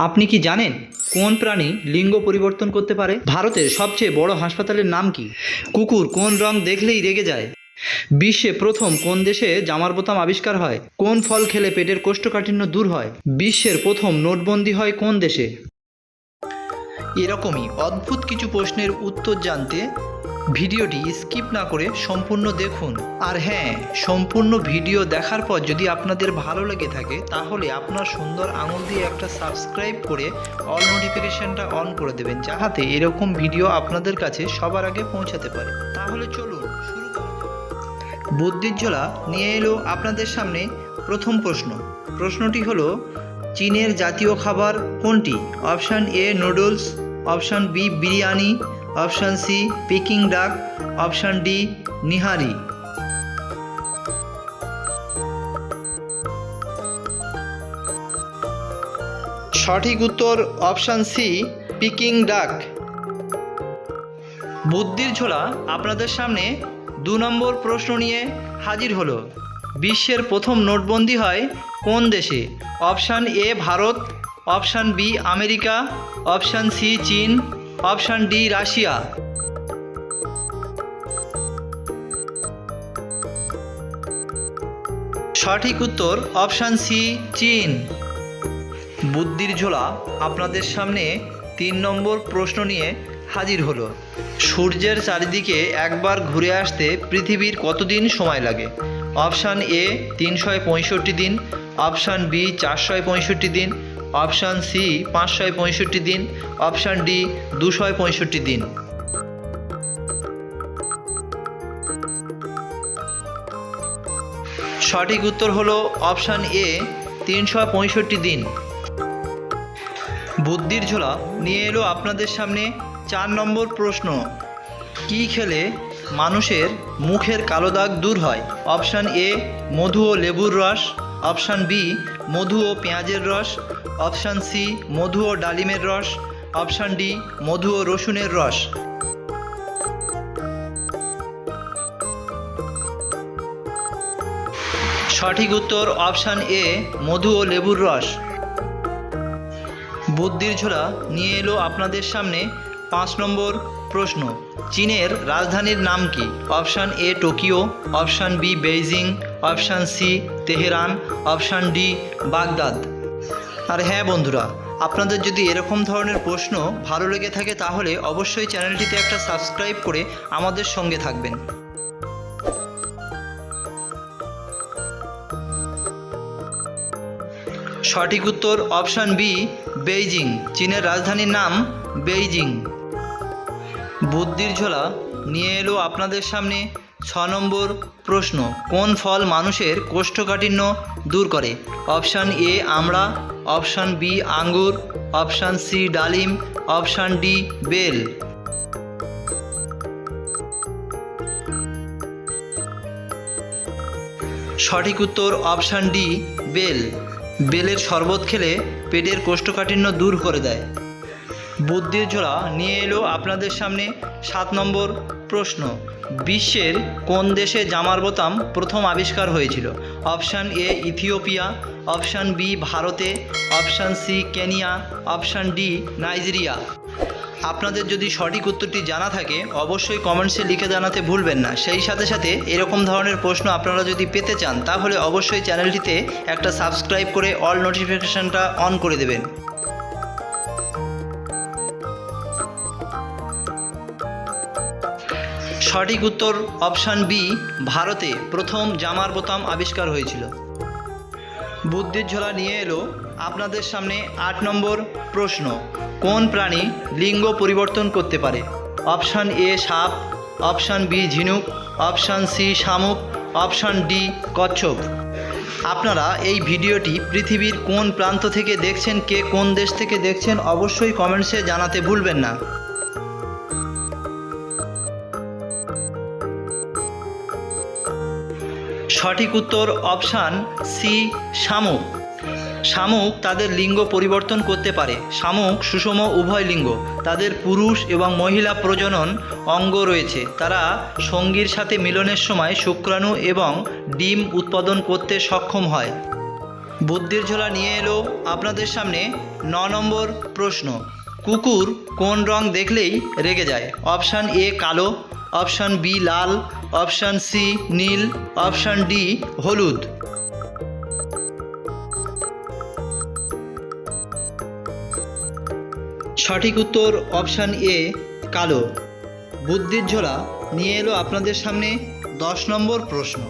আপনি কি জানেন কোন প্রাণী লিঙ্গ পরিবর্তন করতে পারে? ভারতের সবচেয়ে বড় হাসপাতালের নাম কি? কুকুর কোন রং দেখলেই রেগে যায়? বিশ্বে প্রথম কোন দেশে জামার বোতাম আবিষ্কার হয়? কোন ফল খেলে পেটের কোষ্ঠকাঠিন্য দূর হয়? বিশ্বের প্রথম নোটবন্দি হয় কোন দেশে? এরকমই অদ্ভুত কিছু প্রশ্নের উত্তর জানতে ভিডিওটি স্কিপ না করে সম্পূর্ণ দেখুন। আর হ্যাঁ সম্পূর্ণ ভিডিও দেখার পর যদি আপনাদের ভালো লেগে থাকে, তাহলে আপনার সুন্দর আঙুল দিয়ে একটা সাবস্ক্রাইব করে অল নোটিফিকেশনটা অন করে দেবেন, যাহাতে এরকম ভিডিও আপনাদের কাছে সবার আগে পৌঁছাতে পারে। তাহলে চলুন শুরু ঝোলা নিয়ে এলো আপনাদের সামনে প্রথম প্রশ্ন। প্রশ্নটি হলো, চীনের জাতীয় খাবার কোনটি? Option A, noodles, option B, biryani option C Peking duck option D nihari সঠিক উত্তর অপশান সি পিকিং ডাক বুদ্ধির ঝোলা আপনাদের সামনে দু নম্বর প্রশ্ন নিয়ে হাজির হলো। বিশ্বের প্রথম নোটবন্দি হয় কোন দেশে? Option A, Bharat, option B, America, option C, চীন অপশান ডি, রাশিয়া। সঠিক উত্তর, অপশান সি, চীন। বুদ্ধির ঝোলা আপনাদের সামনে তিন নম্বর প্রশ্ন নিয়ে হাজির হলো। সূর্যের চারিদিকে একবার ঘুরে আসতে পৃথিবীর কতদিন সময় লাগে? অপশান এ, তিনশো পঁয়ষট্টি দিন। অপশান বি, চারশো পঁয়ষট্টি দিন। অপশান সি, পাঁচশো পঁয়ষট্টি দিন। অপশান ডি, দুশো পঁয়ষট্টি দিন। সঠিক উত্তর হলো অপশান এ, তিনশো পঁয়ষট্টি দিন। বুদ্ধির ঝোলা, নিয়ে এলো আপনাদের সামনে চার নম্বর প্রশ্ন। কি খেলে মানুষের মুখের কালো দাগ দূর হয়? অপশান এ, মধু ও লেবুর রস। অপশান বি, মধু ও পেঁয়াজের রস। অপশান সি, মধু ও ডালিমের রস। অপশান ডি, মধু ও রসুনের রস। সঠিক উত্তর অপশান এ, মধু ও লেবুর রস। বুদ্ধির ঝোলা নিয়ে এলো আপনাদের সামনে। পাঁচ নম্বর প্রশ্ন, চীনের রাজধানীর নাম কি? Option A, Tokyo, option B, Beijing, option C, Tehran, option D, Baghdad. আর হ্যাঁ বন্ধুরা, আপনাদের যদি এরকম ধরনের প্রশ্ন ভালো লেগে থাকে তাহলে অবশ্যই চ্যানেলটিতে একটা সাবস্ক্রাইব করে আমাদের সঙ্গে থাকবেন। সঠিক উত্তর অপশান বি, বেইজিং, চীনের রাজধানীর নাম বেইজিং। বুদ্ধির ঝোলা নিয়ে এলো আপনাদের সামনে ছ নম্বর প্রশ্ন, কোন ফল মানুষের কোষ্ঠকাঠিন্য দূর করে? অপশান এ আমড়া অপশান বি আঙ্গুর, অপশান সি ডালিম, অপশান ডি বেল। সঠিক উত্তর অপশান ডি, বেল। বেলের শরবত খেলে পেটের কোষ্ঠকাঠিন্য দূর করে দেয়। বুদ্ধির ঝোলা নিয়ে এলো আপনাদের সামনে সাত নম্বর প্রশ্ন। বিশ্বের কোন দেশে জামার বোতাম প্রথম আবিষ্কার হয়েছিল? Option A Ethiopia, option B ভারতে, option C Kenya, option D Nigeria. আপনাদের যদি সঠিক উত্তরটি জানা থাকে, অবশ্যই কমেন্টসে লিখে জানাতে ভুলবেন না। সেই সাথে সাথে এরকম ধরনের প্রশ্ন আপনারা যদি পেতে চান, তাহলে অবশ্যই চ্যানেলটিতে একটা সাবস্ক্রাইব করে অল নোটিফিকেশানটা অন করে দেবেন। সঠিক উত্তর অপশান বি, ভারতে প্রথম জামার বোতাম আবিষ্কার হয়েছিল। বুদ্ধির ঝোলা নিয়ে এলো আপনাদের সামনে আট নম্বর প্রশ্ন, কোন প্রাণী লিঙ্গ পরিবর্তন করতে পারে? অপশান এ, সাপ, অপশান বি, ঝিনুক, অপশান সি, শামুক, অপশান ডি, কচ্ছপ। আপনারা এই ভিডিওটি পৃথিবীর কোন প্রান্ত থেকে দেখছেন, কে কোন দেশ থেকে দেখছেন, অবশ্যই কমেন্টসে জানাতে ভুলবেন না। সঠিক উত্তর অপশান সি, শামুক। শামুক তাদের লিঙ্গ পরিবর্তন করতে পারে। শামুক সুষম উভয় লিঙ্গ। তাদের পুরুষ এবং মহিলা প্রজনন অঙ্গ রয়েছে। তারা সঙ্গীর সাথে মিলনের সময় শুক্রাণু এবং ডিম উৎপাদন করতে সক্ষম হয়। বুদ্ধির ঝোলা নিয়ে এলো আপনাদের সামনে ন নম্বর প্রশ্ন। কুকুর কোন রং দেখলেই রেগে যায়? অপশান এ, কালো। অপশান বি লাল, অপশান সি নীল, অপশান ডি হলুদ। সঠিক উত্তর অপশান এ কালো। বুদ্ধির ঝোলা, নিয়ে এলো আপনাদের সামনে দশ নম্বর প্রশ্ন।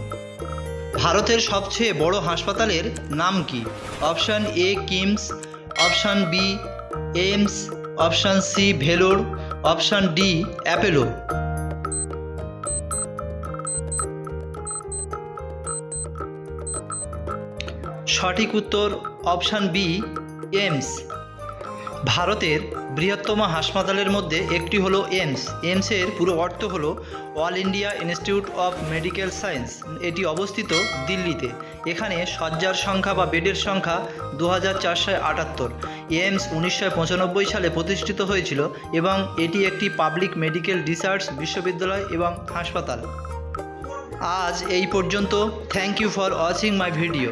ভারতের সবচেয়ে বড় হাসপাতালের নাম কি? Option A KIMS, option B AIIMS, option C Vellore, option D Apollo. সঠিক উত্তর অপশান বি এমস ভারতের বৃহত্তম হাসপাতালের মধ্যে একটি হল এমস এমসের পুরো অর্থ হলো All India Institute of Medical Science. এটি অবস্থিত দিল্লিতে। এখানে শয্যার সংখ্যা বা বেডের সংখ্যা দু হাজার চারশো আটাত্তর। এমস উনিশশো পঁচানব্বই সালে প্রতিষ্ঠিত হয়েছিল এবং এটি একটি পাবলিক মেডিকেল রিসার্চ বিশ্ববিদ্যালয় এবং হাসপাতাল। আজ এই পর্যন্ত। Thank you for watching my video.